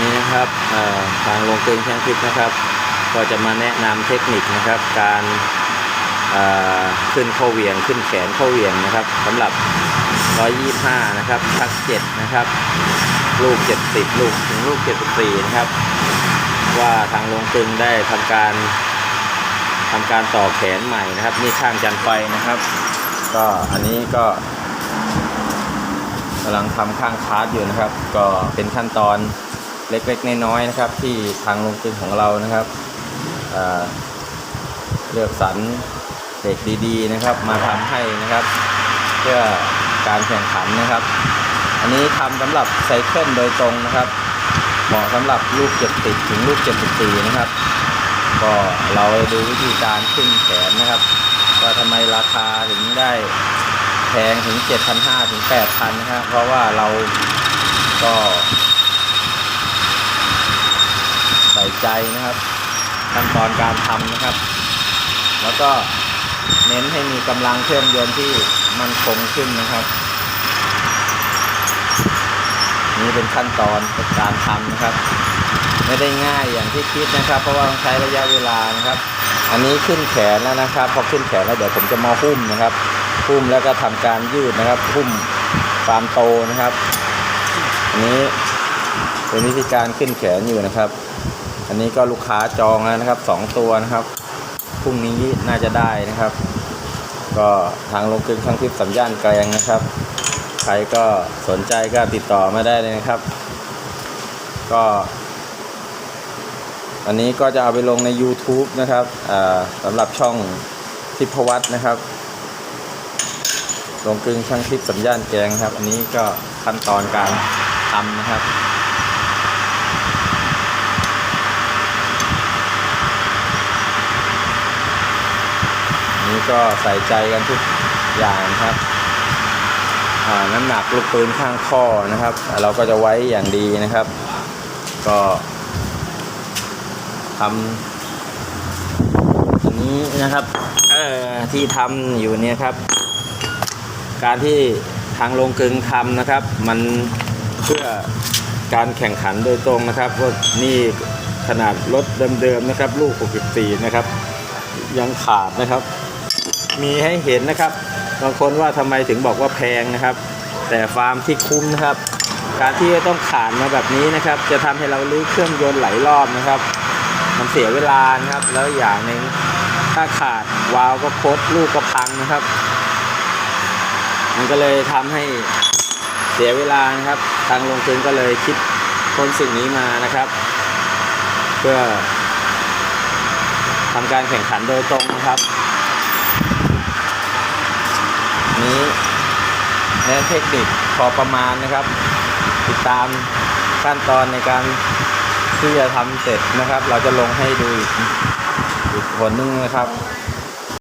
นี้นะครับทางโรงกลึงช่างคลิปนะครับ ก็จะมาแนะนำเทคนิคนะครับ การขึ้นเข้าเหวียงขึ้นแขนเข้าเหวียงนะครับสำหรับ 125 นะครับชัก7นะครับ ลูก 70 ลูกถึงลูก 74 นะครับ ว่าทางโรงกลึงได้ทำการทำการต่อแขนใหม่นะครับ นี่ข้างจันไฟนะครับ ก็อันนี้ก็กำลังทำข้างคาร์ดอยู่นะครับ ก็เป็นขั้นตอน เล็กๆน้อยๆนะครับ ที่ทางโรงกลึงของเรานะครับเลือกสรรเด็กดีๆนะครับ มาทำให้นะครับ เพื่อการแข่งขันนะครับ อันนี้ทำสำหรับไซเคิลโดยตรงนะครับเหมาะสำหรับลูก70ถึงลูก74นะครับ ก็เราดูวิธีการขึ้นแขนนะครับว่าทำไมราคาถึงได้แพงถึง 7,500ถึง8,000นะครับเพราะว่าเราก็ ใส่ใจนะครับขั้นตอนการทำนะครับ แล้วก็เน้นให้มีกำลังเครื่องยนต์ที่มันคงขึ้นนะครับ นี่เป็นขั้นตอนการทำนะครับ ไม่ได้ง่ายอย่างที่คิดนะครับ เพราะว่าต้องใช้ระยะเวลานะครับ อันนี้ขึ้นแขนแล้วนะครับพอขึ้นแขนแล้วเดี๋ยวผมจะมาหุ้มนะครับ หุ้มแล้วก็ทำการยืดนะครับ หุ้มความโตนะครับ อันนี้เป็นวิธีการขึ้นแขนอยู่นะครับ อันนี้ก็ลูกค้าจองแล้วนะครับสองตัวนะครับพรุ่งนี้น่าจะได้นะครับ ก็ทางลงกลึงช่างทิพย์สัญญาณแกลงนะครับ ใครก็สนใจก็ติดต่อมาได้เลยนะครับ ก็อันนี้ก็จะเอาไปลงใน YouTube นะครับสำหรับช่องทิพวัฒน์นะครับลงกลึงช่างทิพย์สัญญาณแกงครับ อันนี้ก็ขั้นตอนการทำนะครับ นี้ก็ใส่ใจกันทุกอย่างครับน้ำหนักลูกปืนข้างข้อนะครับ เราก็จะไว้อย่างดีนะครับ ก็ทำอันนี้นะครับที่ทำอยู่เนี่ยครับ การที่ทางโรงกลึงทำนะครับ มันเพื่อการแข่งขันโดยตรงนะครับว่านี่ขนาดรถเดิมๆนะครับ ลูก 64 นะครับ ยังขาดนะครับ มีให้เห็นนะครับ บางคนว่าทำไมถึงบอกว่าแพงนะครับ แต่ฟาร์มที่คุ้มนะครับ การที่จะต้องขานมาแบบนี้นะครับ จะทำให้เราลื้อเครื่องยนต์หลายรอบนะครับ มันเสียเวลานะครับ แล้วอย่างหนึ่งถ้าขาดวาล์วก็คดลูกก็พังนะครับ มันก็เลยทำให้เสียเวลานะครับ ทางลงทุนก็เลยคิดคนสิ่งนี้มานะครับ เพื่อทำการแข่งขันโดยตรงนะครับ นี้แนะเทคนิคพอประมาณนะครับ ติดตามขั้นตอนในการที่จะทำเสร็จนะครับ เราจะลงให้ดูอีกผลนึงนะครับ